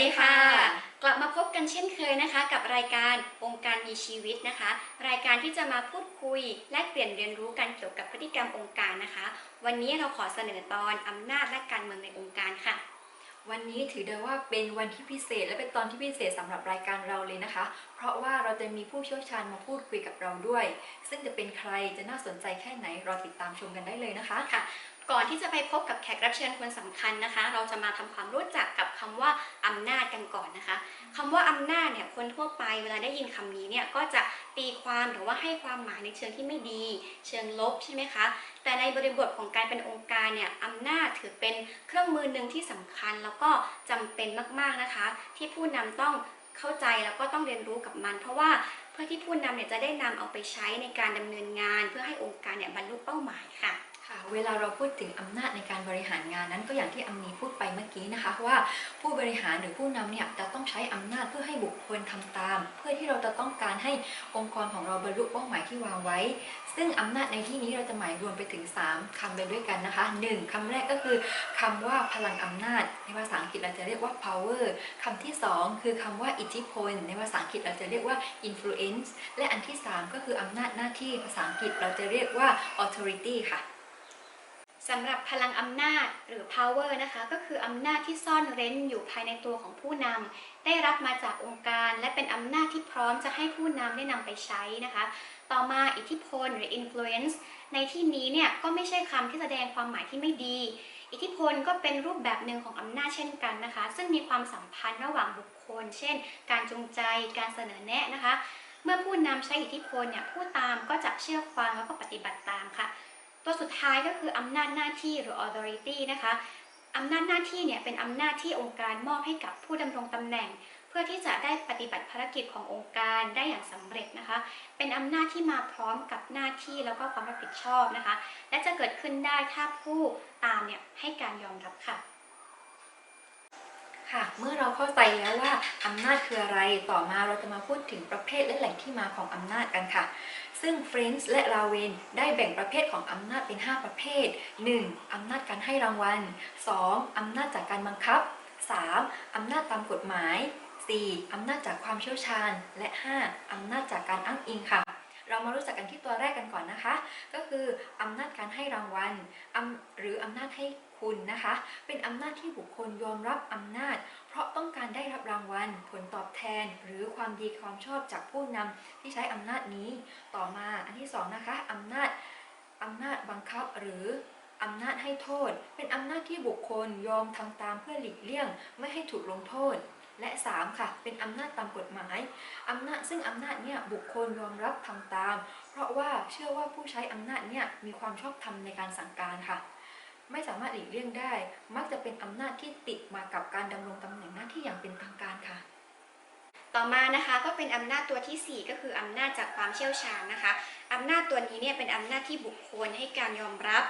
ดีค่ะ กลับมาพบกันเช่นเคยนะคะ กับรายการองค์การมีชีวิตนะคะ รายการที่จะมาพูดคุยแลกเปลี่ยนเรียนรู้กันเกี่ยวกับพฤติกรรมองค์การนะคะ วันนี้เราขอเสนอตอนอำนาจและการเมืองในองค์การค่ะ วันนี้ถือได้ว่าเป็นวันที่พิเศษ และเป็นตอนที่พิเศษสำหรับรายการเราเลยนะคะ เพราะว่าเราจะมีผู้เชี่ยวชาญมาพูดคุยกับเราด้วย ซึ่งจะเป็นใครจะน่าสนใจแค่ไหนรอติดตามชมกันได้เลยนะคะค่ะ ก่อนที่จะไปพบกับแขกรับเชิญคนสำคัญนะคะ เราจะมาทำความรู้จักกับคำว่าอำนาจกันก่อนนะคะคำว่าอำนาจเนี่ยคนทั่วไปเวลาได้ยินคำนี้เนี่ยก็จะตีความหรือว่าให้ความหมายในเชิงที่ไม่ดี เชิงลบใช่ไหมคะ แต่ในบริบทของการเป็นองค์การเนี่ยอำนาจถือเป็นเครื่องมือหนึ่งที่สำคัญแล้วก็จำเป็นมากๆนะคะ ที่ผู้นำต้องเข้าใจแล้วก็ต้องเรียนรู้กับมัน เพราะว่าเพื่อที่ผู้นำเนี่ยจะได้นำเอาไปใช้ในการดำเนินงาน เพื่อให้องค์การเนี่ยบรรลุเป้าหมายค่ะ ค่ะเวลาเราพูดถึงอำนาจในการบริหารงานนั้นก็อย่างที่อำนีพูดไปเมื่อกี้นะคะว่าผู้บริหารหรือผู้นำเนี่ยจะต้องใช้อำนาจเพื่อให้บุคคลทำตาม เพื่อที่เราจะต้องการให้องค์กรของเราบรรลุเป้าหมายที่วางไว้ ซึ่งอำนาจในที่นี้เราจะหมายรวมไปถึง 3คำไปด้วยกันนะคะ 1. คำแรกก็คือคำว่าพลังอำนาจ ในภาษาอังกฤษเราจะเรียกว่า power คำที่ 2 คือคำว่าอิทธิพล ในภาษาอังกฤษเราจะเรียกว่า influence และอันที่ 3 ก็คืออำนาจหน้าที่ภาษาอังกฤษเราจะเรียกว่า authority ค่ะ สำหรับพลังอำนาจหรือ power นะคะก็คืออำนาจที่ซ่อนเร้นอยู่ภายในตัวของผู้นำได้รับมาจากองค์การ และเป็นอำนาจที่พร้อมจะให้ผู้นำได้นำไปใช้นะคะ ต่อมาอิทธิพลหรือ influence ในที่นี้เนี่ยก็ไม่ใช่คำที่แสดงความหมายที่ไม่ดี อิทธิพลก็เป็นรูปแบบหนึ่งของอำนาจเช่นกันนะคะ ซึ่งมีความสัมพันธ์ระหว่างบุคคล เช่น การจูงใจการเสนอแนะนะคะ เมื่อผู้นำใช้อิทธิพลเนี่ยผู้ตามก็จะเชื่อฟังแล้วก็ปฏิบัติตามค่ะ ตัวสุดท้ายก็คืออำนาจหน้าที่หรือ authority นะคะอำนาจหน้าที่เนี่ยเป็นอำนาจที่องค์การมอบให้กับผู้ดำรงตำแหน่ง เพื่อที่จะได้ปฏิบัติภารกิจขององค์การได้อย่างสำเร็จนะคะ เป็นอำนาจที่มาพร้อมกับหน้าที่แล้วก็ความรับผิดชอบนะคะ และจะเกิดขึ้นได้ถ้าผู้ตามเนี่ยให้การยอมรับค่ะ ค่ะ เมื่อเราเข้าใจแล้วว่าอำนาจคืออะไร ต่อมาเราจะมาพูดถึงประเภทและแหล่งที่มาของอำนาจกันค่ะ ซึ่งเฟรนซ์และลาเวนได้แบ่งประเภทของอำนาจเป็น 5 ประเภท 1. อำนาจการให้รางวัล 2. อำนาจจากการบังคับ 3. อำนาจตามกฎหมาย 4. อำนาจจากความเชี่ยวชาญ และ 5. อำนาจจากการอ้างอิงค่ะ เรามารู้จักกันที่ตัวแรกกันก่อนนะคะ ก็คืออำนาจการให้รางวัลหรืออำนาจให้ คุณนะคะ เป็นอำนาจที่บุคคลยอมรับอำนาจ เพราะต้องการได้รับรางวัล ผลตอบแทน หรือความดีความชอบจากผู้นำที่ใช้อำนาจนี้ ต่อมาอันที่สองนะคะอำนาจอำนาจบังคับหรืออำนาจให้โทษ เป็นอำนาจที่บุคคลยอมทำตามเพื่อหลีกเลี่ยง ไม่ให้ถูกลงโทษและสามค่ะ เป็นอำนาจตามกฎหมาย อำนาจซึ่งอำนาจเนี่ยบุคคลยอมรับทำตาม เพราะว่าเชื่อว่าผู้ใช้อำนาจเนี่ยมีความชอบธรรมในการสั่งการค่ะ ไม่สามารถหลีกเลี่ยงได้ มักจะเป็นอำนาจที่ติดมากับการดำรงตำแหน่งหน้าที่อย่างเป็นทางการค่ะ ต่อมานะคะก็เป็นอำนาจตัวทีสี่ 4 ก็คืออำนาจจากความเชี่ยวชาญนะคะอำนาจตัวนี้เนี่ยเป็นอำนาจที่บุคคลให้การยอมรับ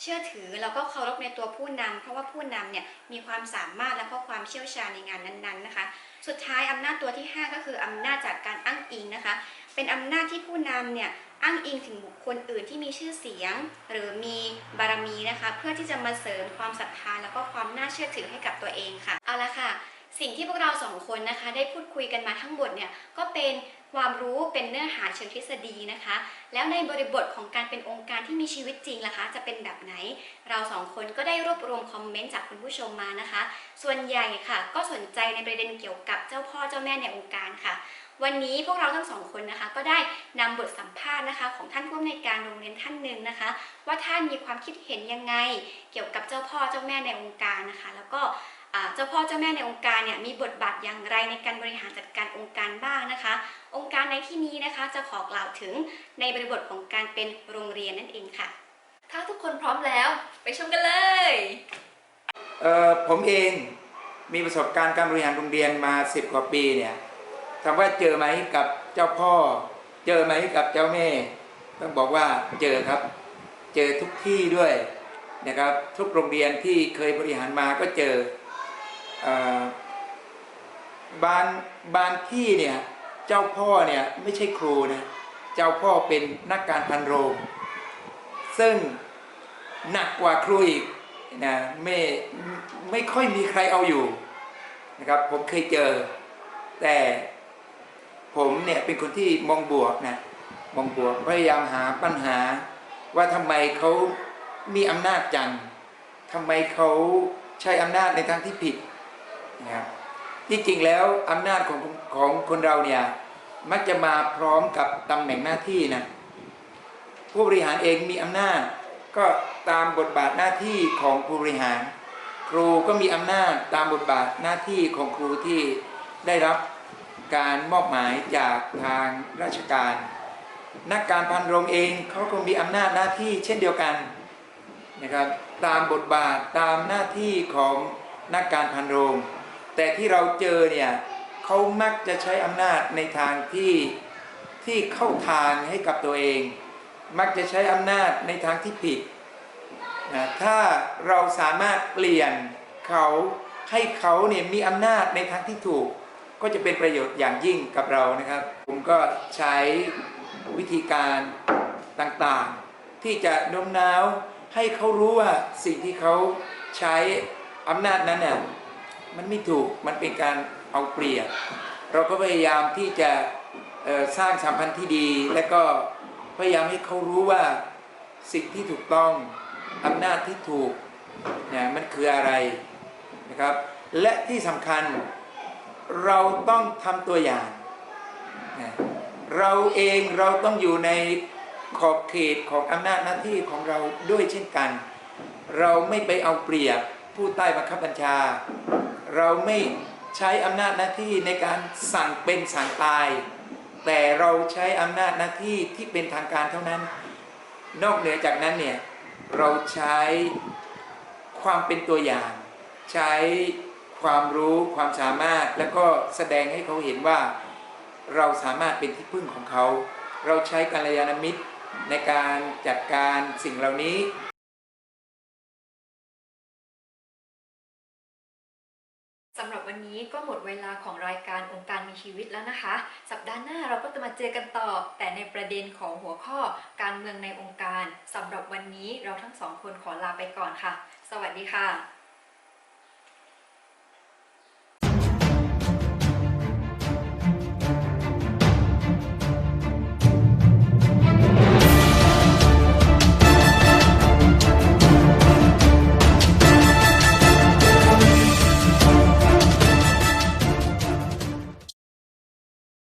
เชื่อถือแล้วก็เคารพในตัวผู้นำเพราะว่าผู้นำเนี่ยมีความสามารถและก็ความเชี่ยวชาญในงานนั้นๆนะคะ สุดท้ายอำนาจตัวที่ 5 ก็คืออำนาจจากการอ้างอิงนะคะ เป็นอำนาจที่ผู้นำเนี่ยอ้างอิงถึงบุคคลอื่นที่มีชื่อเสียง หรือมีบารมีนะคะ เพื่อที่จะมาเสริมความศรัทธาแล้วก็ความน่าเชื่อถือให้กับตัวเองค่ะ เอาละค่ะ สิ่งที่พวกเราสองคนนะคะได้พูดคุยกันมาทั้งหมดเนี่ยก็เป็นความรู้เป็นเนื้อหาเชิงทฤษฎีนะคะ แล้วในบริบทของการเป็นองค์การที่มีชีวิตจริงล่ะคะ จะเป็นแบบไหน เราสองคนก็ได้รวบรวมคอมเมนต์จากคุณผู้ชมมานะคะ ส่วนใหญ่ค่ะก็สนใจในประเด็นเกี่ยวกับเจ้าพ่อเจ้าแม่ในองค์การค่ะ วันนี้พวกเราทั้งสองคนนะคะ ก็ได้นำบทสัมภาษณ์นะคะ ของท่านผู้อำนวยการโรงเรียนท่านหนึ่งนะคะ ว่าท่านมีความคิดเห็นยังไง เกี่ยวกับเจ้าพ่อเจ้าแม่ในองค์การนะคะ แล้วก็ เจ้าพ่อเจ้าแม่ในองค์การเนี่ยมีบทบาทอย่างไรในการบริหารจัดการองค์การบ้างนะคะ องค์การในที่นี้นะคะจะขอกล่าวถึงในบริบทของการเป็นโรงเรียนนั่นเองค่ะ ถ้าทุกคนพร้อมแล้วไปชมกันเลยเอ่อผมเองมีประสบการณ์การบริหารโรงเรียนมาสิบกว่าปีเนี่ยถามว่าเจอไหมกับเจ้าพ่อ เจอไหมกับเจ้าแม่ ต้องบอกว่าเจอครับ เจอทุกที่ด้วยนะครับ ทุกโรงเรียนที่เคยบริหารมาก็เจอ บางบางที่เนี่ยเจ้าพ่อเนี่ยไม่ใช่ครูนะเจ้าพ่อเป็นนักการพันโรง ซึ่งหนักกว่าครูอีกนะไม่ไม่ค่อยมีใครเอาอยู่นะครับผมเคยเจอ แต่ผมเนี่ยเป็นคนที่มองบวกนะมองบวกพยายามหาปัญหา ว่าทำไมเขามีอำนาจจังทำไมเขาใช้อำนาจในทางที่ผิด นะครับที่จริงแล้วอำนาจของของคนเราเนี่ยมักจะมาพร้อมกับตำแหน่งหน้าที่นะผู้บริหารเองมีอำนาจ ก็ตามบทบาทหน้าที่ของผู้บริหาร ครูก็มีอำนาจตามบทบาทหน้าที่ของครูที่ได้รับการมอบหมายจากทางราชการ นักการพันโรงเองเขาก็มีอำนาจหน้าที่เช่นเดียวกันนะครับตามบทบาทตามหน้าที่ของนักการพันโรง แต่ที่เราเจอเนี่ยเขามักจะใช้อำนาจในทางที่ที่เข้าทางให้กับตัวเอง มักจะใช้อำนาจในทางที่ผิดนะถ้าเราสามารถเปลี่ยนเขาให้เขาเนี่ยมีอำนาจในทางที่ถูก ก็จะเป็นประโยชน์อย่างยิ่งกับเรานะครับ ผมก็ใช้วิธีการต่างๆ ที่จะโน้มน้าวให้เขารู้ว่าสิ่งที่เขาใช้อำนาจนั้นน่ะ มันไม่ถูกมันเป็นการเอาเปรียบ เราก็พยายามที่จะสร้างสัมพันธ์ที่ดี และก็พยายามให้เขารู้ว่าสิ่งที่ถูกต้องอำนาจที่ถูกเนี่ยมันคืออะไรนะครับ และที่สำคัญเราต้องทำตัวอย่างนะเราเองเราต้องอยู่ในขอบเขตของอำนาจหน้าที่ของเราด้วยเช่นกัน เราไม่ไปเอาเปรียบผู้ใต้บังคับบัญชา เราไม่ใช้อำนาจหน้าที่ในการสั่งเป็นสั่งตาย แต่เราใช้อำนาจหน้าที่ที่เป็นทางการเท่านั้น นอกเหนือจากนั้นเนี่ยเราใช้ความเป็นตัวอย่าง ใช้ความรู้ความสามารถแล้วก็แสดงให้เขาเห็นว่าเราสามารถเป็นที่พึ่งของเขา เราใช้กัลยาณมิตรในการจัดการสิ่งเหล่านี้ สำหรับวันนี้ก็หมดเวลาของรายการองค์การมีชีวิตแล้วนะคะ สัปดาห์หน้าเราก็จะมาเจอกันต่อ แต่ในประเด็นของหัวข้อการเมืองในองค์การสำหรับวันนี้เราทั้งสองคนขอลาไปก่อนค่ะ สวัสดีค่ะ